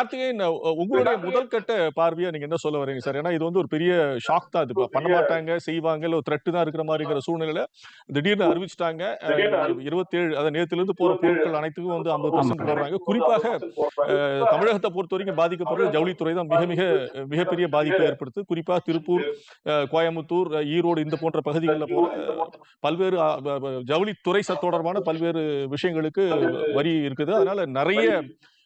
கார்த்திகேயன் உங்களுடைய முதல் கட்ட பார்வையா நீங்க என்ன சொல்ல வரீங்க சார்? ஏன்னா இது வந்து ஒரு பெரிய ஷாக் தான் இது. பண்ண மாட்டாங்க, செய்வாங்க, இல்ல ஒரு த்ரெட் தான் இருக்கிற மாரிங்கிற சூழ்நிலையில திடீர்னு அறிவிச்சுட்டாங்க. அ 27 அதான் நேத்திலிருந்து போற பொருட்கள் அனைத்துக்கும் வந்து 50% போடுறாங்க. குறிப்பாக தமிழகத்த பொறுத்தவரைக்கும் பாதிக்கப்படுறது ஜவுளித்துறை தான் மிக மிக மிகப்பெரிய பாதிப்பை ஏற்படுத்துது. குறிப்பா திருப்பூர், கோயம்புத்தூர், ஈரோடு இந்த போன்ற பகுதிகள்ல போற பல்வேறு ஜவுளித்துறை தொடர்பான பல்வேறு விஷயங்களுக்கு வரி இருக்குது. அதனால நெறைய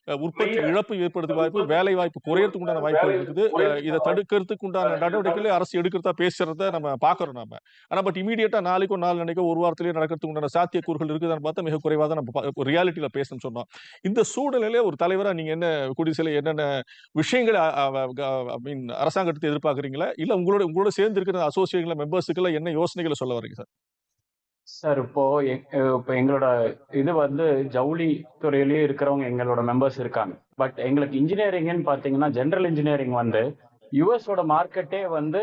உற்பத்தி இழப்பு ஏற்படுறதுக்கு வாய்ப்பு, வேலை வாய்ப்பு குறையறதுக்கு உண்டான வாய்ப்புகள் இருக்குது. இத தடுக்கிறதுக்கு உண்டான நடவடிக்கைகளை அரசு எடுக்கிறதா பேசுறத நம்ம பார்க்கிறோம் நாம. ஆனா பட் இம்மீடியட்டா நாளைக்கோ, நாளான்னைக்கோ, ஒரு வாரத்திலேயே நடக்கிறதுக்கு உண்டான சாத்தியக்கூறுகள் இருக்குதான்னு பார்த்தா மிக குறைவா தான் நம்ம ப ரியாலிட்டில பேசணும்னு சொன்னோம். இந்த சூழ்நிலையில ஒரு தலைவரா நீங்க என்ன கூடிய சீக்கிரம் என்னென்ன விஷயங்கள ஐ மீன் அரசாங்கத்த எதிர்பார்க்கிறீங்களா? இல்ல உங்களோட உங்களோட சேர்ந்து இருக்கிற அசோசியேஷன்ல மெம்பர்ஸ்க்குலாம் என்ன யோசனைகள சொல்ல வரீங்க சார்? சார் இப்போ இப்போ எங்களோட இது வந்து ஜவுளி துறையிலேயே இருக்கிறவங்க எங்களோட மெம்பர்ஸ் இருக்காங்க. பட் எங்களுக்கு இன்ஜினியரிங்னு பார்த்தீங்கன்னா, ஜென்ரல் இன்ஜினியரிங் வந்து யுஎஸோட மார்க்கெட்டே வந்து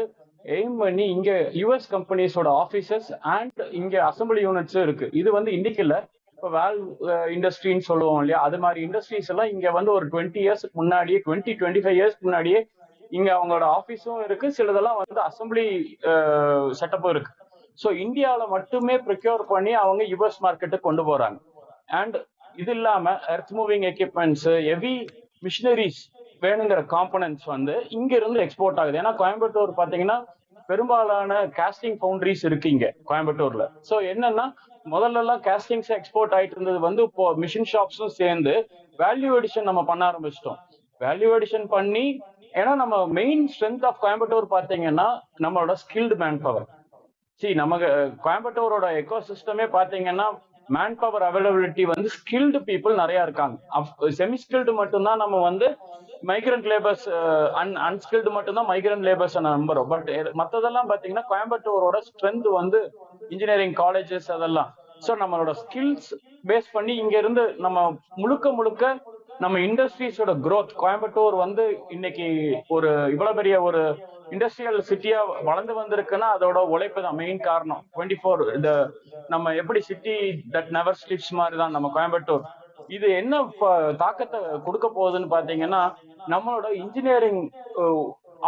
எய்ம் பண்ணி இங்க யுஎஸ் கம்பெனிஸோட ஆஃபீஸஸ் அண்ட் இங்க அசெம்பிளி யூனிட்ஸும் இருக்கு. இது வந்து இன்னைக்கு இல்ல. இப்ப வேல் இண்டஸ்ட்ரின்னு சொல்லுவோம் இல்லையா? அது மாதிரி இண்டஸ்ட்ரீஸ் எல்லாம் இங்க வந்து ஒரு 20 இயர்ஸ்க்கு முன்னாடியே 20, 25 இயர்ஸ்க்கு முன்னாடியே இங்க அவங்களோட ஆஃபீஸும் இருக்கு. சிலதெல்லாம் வந்து அசெம்பிளி செட்டப்பும் இருக்கு. ஸோ இந்தியாவில் மட்டுமே ப்ரொக்யூர் பண்ணி அவங்க யுஎஸ் மார்க்கெட்டுக்கு கொண்டு போறாங்க. அண்ட் இது இல்லாம earth moving equipments heavy machineries வேணுங்கிற காம்போனன்ட்ஸ் வந்து இங்க இருந்து எக்ஸ்போர்ட் ஆகுது. ஏன்னா கோயம்புத்தூர் பார்த்தீங்கன்னா, பெரும்பாலான காஸ்டிங் ஃபவுண்ட்ரிஸ் இருக்கு இங்க கோயம்புத்தூர்ல. ஸோ என்னன்னா, முதல்ல எல்லாம் காஸ்டிங்ஸ் எக்ஸ்போர்ட் ஆயிட்டு இருந்தது வந்து இப்போ மிஷின் ஷாப்ஸும் சேர்ந்து வேல்யூ எடிஷன் நம்ம பண்ண ஆரம்பிச்சிட்டோம் வேல்யூ எடிஷன் பண்ணி ஏன்னா நம்ம மெயின் ஸ்ட்ரென்த் ஆஃப் கோயம்புத்தூர் பார்த்தீங்கன்னா, நம்மளோட ஸ்கில்டு மேன் பவர். சி நமக்கு கோயம்புத்தூரோட எக்கோ சிஸ்டமே பார்த்தீங்கன்னா, மேன் பவர் அவைலபிலிட்டி வந்து ஸ்கில்டு பீப்புள் நிறைய இருக்காங்க. அப் செமி ஸ்கில்டு மட்டும்தான் நம்ம வந்து மைக்ரன்ட் லேபர்ஸ் அன் அன்ஸ்கில்டு மட்டும்தான் மைக்ரன்ட் லேபர்ஸ நம்புறோம். பட் மற்றதெல்லாம் பார்த்தீங்கன்னா, கோயம்புத்தூரோட ஸ்ட்ரென்த் வந்து இன்ஜினியரிங் காலேஜஸ் அதெல்லாம். ஸோ நம்மளோட ஸ்கில்ஸ் பேஸ் பண்ணி இங்க இருந்து நம்ம முழுக்க முழுக்க நம்ம இண்டஸ்ட்ரீஸோட க்ரோத் கோயம்புத்தூர் வந்து இன்னைக்கு ஒரு இவ்வளவு பெரிய ஒரு இண்டஸ்ட்ரியல் சிட்டியா வளர்ந்து வந்திருக்குன்னா அதோட உழைப்பு தான் மெயின் காரணம். 24 இந்த நம்ம எப்படி சிட்டி தட் நெவர் ஸ்லிப்ஸ் மாதிரி தான் நம்ம கோயம்புத்தூர். இது என்ன தாக்கத்தை கொடுக்க குடுக்க போகுதுன்னு பாத்தீங்கன்னா நம்மளோட இன்ஜினியரிங்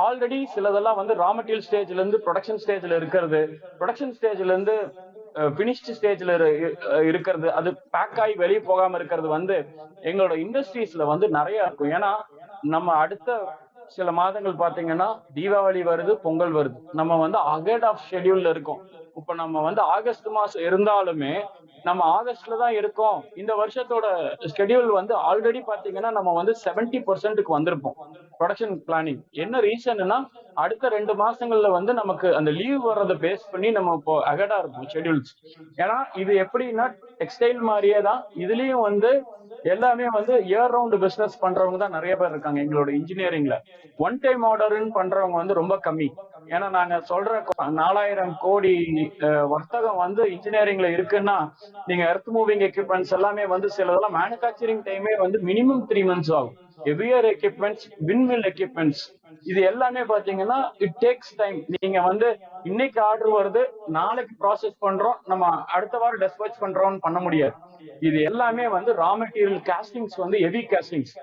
ஆல்ரெடி சிலதெல்லாம் வந்து ரா மெட்டீரியல் ஸ்டேஜ்ல இருந்து புரொடக்ஷன் ஸ்டேஜ்ல இருக்கிறது. புரொடக்ஷன் ஸ்டேஜ்ல இருந்து பினிஷ்டு ஸ்டேஜ்ல இரு இருக்கிறது. அது பேக் ஆகி வெளியே போகாம இருக்கிறது வந்து எங்களோட இண்டஸ்ட்ரீஸ்ல வந்து நிறைய இருக்கும். ஏன்னா, நம்ம அடுத்த சில மாதங்கள் பார்த்தீங்கன்னா, தீபாவளி வருது, பொங்கல் வருது. நம்ம வந்து அகேட் ஆஃப் ஷெடியூல்ல இருக்கோம். இப்ப நம்ம வந்து ஆகஸ்ட் மாசம் இருந்தாலுமே, நம்ம ஆகஸ்ட்ல தான் இருக்கோம். இந்த வருஷத்தோட ஷெட்யூல் வந்து ஆல்ரெடி பார்த்தீங்கன்னா, நம்ம வந்து செவன்டி பர்சன்ட்டுக்கு வந்திருப்போம். Production planning. என்ன ரீசன்னா, அடுத்த ரெண்டு மாசங்கள்ல வந்து நமக்கு அந்த லீவ் வர்றதை பேஸ் பண்ணி நம்ம இப்போ அகடா இருப்போம் ஷெட்யூல்ஸ். ஏன்னா இது எப்படின்னா, டெக்ஸ்டைல் மாதிரியே தான். இதுலயும் வந்து எல்லாமே வந்து இயர் ரவுண்ட் பிசினஸ் பண்றவங்க தான் நிறைய பேர் இருக்காங்க எங்களோட இன்ஜினியரிங்ல. ஒன் டைம் ஆர்டர்னு பண்றவங்க வந்து ரொம்ப கம்மி. ஏன்னா நாங்க சொல்ற நாலாயிரம் கோடி வர்த்தகம் வந்து இன்ஜினியரிங்ல இருக்குன்னா, நீங்க எர்த் மூவிங் எக்யூப்மெண்ட்ஸ் எல்லாமே வந்து சிலதெல்லாம் மேனுஃபேக்சரிங் டைமே வந்து மினிமம் த்ரீ மந்த்ஸ் ஆகும். ஹெவியர் எக்யூப்மெண்ட்ஸ் விண்மில் எக்யூப்மெண்ட்ஸ் இது எல்லாமே பார்த்தீங்கன்னா, இட் டேக்ஸ் டைம். நீங்க வந்து இன்னைக்கு ஆர்டர் வருது, நாளைக்கு ப்ராசஸ் பண்றோம், நம்ம அடுத்த வாரம் டெஸ்பாச் பண்றோம்னு பண்ண முடியாது. இது எல்லாமே வந்து ரா மெட்டீரியல் காஸ்டிங்ஸ் வந்து ஹெவி காஸ்டிங்ஸ்.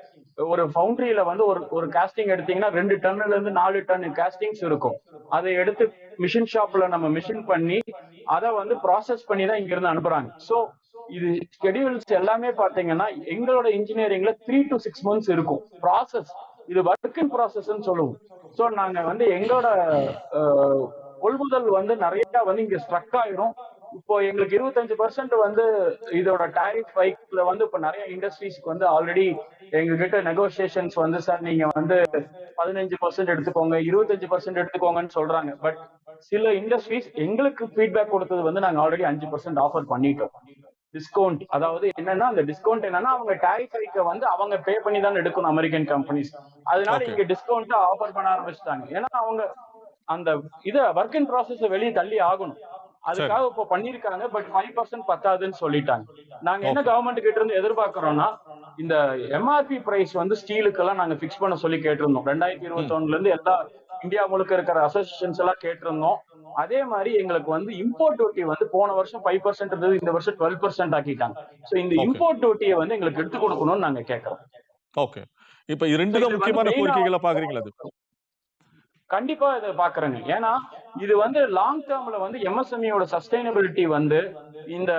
ஒரு ஃபவுண்டரியில வந்து ஒரு ஒரு காஸ்டிங் எடுத்தீங்கன்னா ரெண்டு டன்னுல இருந்து நாலு டன் காஸ்டிங்ஸ் இருக்கும். அதை எடுத்து மிஷின் ஷாப்ல நம்ம மிஷின் பண்ணி, அதை வந்து ப்ராசஸ் பண்ணி தான் இங்க இருந்து அனுப்புறாங்க. ஸோ இது ஷெட்யூல்ஸ் எல்லாமே பார்த்தீங்கன்னா, எங்களோட இன்ஜினியரிங்ல த்ரீ டு சிக்ஸ் மந்த்ஸ் இருக்கும். ப்ராசஸ் இது வொர்க் இன் ப்ராசஸ் சொல்லுவோம். ஸோ நாங்க வந்து எங்களோட கொள்முதல் வந்து நிறைய வந்து இங்க ஸ்ட்ரக் ஆயிரும். இப்போ எங்களுக்கு 25% வந்து இதோட டாரிஃப் ஹைக்ல வந்து இப்ப நெறைய இண்டஸ்ட்ரீஸ்க்கு வந்து ஆல்ரெடி எங்ககிட்ட நெகோசியேஷன்ஸ் வந்து சார் நீங்க வந்து 15% எடுத்துக்கோங்க, 25% எடுத்துக்கோங்கன்னு சொல்றாங்க. பட் சில இண்டஸ்ட்ரீஸ் எங்களுக்கு ஃபீட்பேக் குடுத்தது வந்து நாங்க ஆல்ரெடி 5% ஆஃபர் பண்ணிட்டோம். டிஸ்கவுண்ட் அதாவது என்னன்னா, அந்த டிஸ்கவுண்ட் என்னன்னா, அவங்க டாரிஃப் ஹைக்க வந்து அவங்க பே பண்ணி தான் எடுக்கணும் அமெரிக்கன் கம்பெனிஸ். அதனால. இங்க டிஸ்கவுண்ட் ஆஃபர் பண்ண ஆரம்பிச்சுட்டாங்க. ஏன்னா அவங்க அந்த இத வொர்க் இன் ப்ராசஸ வெளிய தள்ளி ஆகணும். அதுக்காக இப்போ பண்ணியிருக்காங்க. பட் 5% பத்தாதுன்னு சொல்லிட்டாங்க. நாங்க என்ன ஓகே. கவர்ன்மெண்ட் கிட்ட இருந்து எதிர்பார்க்கிறோம்னா, இந்த எம்ஆர்பி பிரைஸ் வந்து ஸ்டீலுக்கெல்லாம் நாங்க ஃபிக்ஸ் பண்ண சொல்லி கேட்டிருந்தோம். ம். 2021ல இருந்து எல்லா இந்தியா முழுக்க இருக்கிற அசோசியேஷன்ஸ் எல்லாம் கேட்டிருந்தோம். அதே மாரி எங்களுக்கு வந்து இம்போர்ட் டியூட்டி வந்து போன வருஷம் 5% இருந்தது. இந்த வருஷம் 12% ஆக்கிட்டாங்க. சோ இந்த. இம்போர்ட் டியூட்டிய வந்து எங்களுக்கு எடுத்துக் குடுக்கணும்னு நாங்க கேட்கிறோம். ஓகே இப்ப ரெண்டு முக்கியமான கோரிக்கைகளா பாக்குறீங்களா கண்டிப்பா இதை பாக்குறேங்க ஏன்னா இது வந்து லாங் டேர்ம்ல வந்து எம்எஸ்எம்இயோட சஸ்டைனபிலிட்டி வந்து இந்த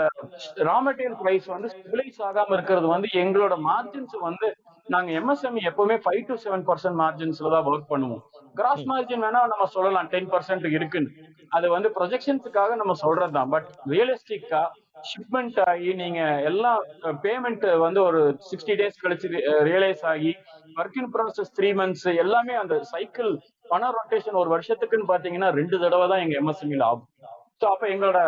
ரா மெட்டீரியல் பிரைஸ் வந்து ஸ்டெபிலைஸ் ஆகாம இருக்கிறது வந்து எங்களோட மார்ஜின்ஸ் வந்து நாங்க எம்எஸ்எம்இ எப்பவுமே ஃபைவ் டு செவன் பர்சன்ட் மார்ஜின்ஸ்ல தான் ஒர்க் பண்ணுவோம். கிராஸ் மார்ஜின் வேணா நம்ம சொல்லலாம் டென் பர்சன்ட் இருக்குன்னு. அது வந்து ப்ரொஜெக்ஷன்ஸுக்காக நம்ம சொல்றது தான். பட் ரியலிஸ்டிக்கா ஷிப்மெண்ட் ஆகி நீங்க எல்லாம் பேமெண்ட் வந்து ஒரு சிக்ஸ்டி டேஸ் கழிச்சு ரியலைஸ் ஆகி work in process three months எல்லாமே அந்த சைக்கிள் பண ரொட்டேஷன் ஒரு வருஷத்துக்குன்னு பாத்தீங்கன்னா ரெண்டு தடவை தான் எங்க எம்எஸ்எம்இல ஆகும். ஸோ அப்ப எங்களோட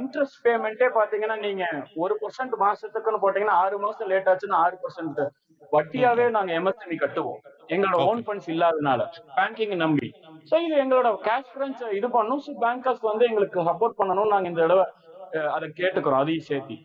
இன்ட்ரெஸ்ட் பேமெண்ட்டே பாத்தீங்கன்னா நீங்க ஒரு பர்சன்ட் மாசத்துக்குன்னு போட்டீங்கன்னா ஆறு மாசம் லேட் ஆச்சுன்னா ஆறு பர்சன்ட் வட்டியாவே நாங்க எம்எஸ்எம்இ கட்டுவோம். எங்களோட ஓன் ஃபண்ட்ஸ் இல்லாதனால பேங்கிங் நம்பி. ஸோ இது எங்களோட கேஷ் கிரன்ச் இது பண்ணும். ஸோ பேங்கர்ஸ் வந்து எங்களுக்கு சப்போர்ட் பண்ணணும் நாங்க இந்த தடவை அதை கேட்டுக்கிறோம். அதையும் சேர்த்தி.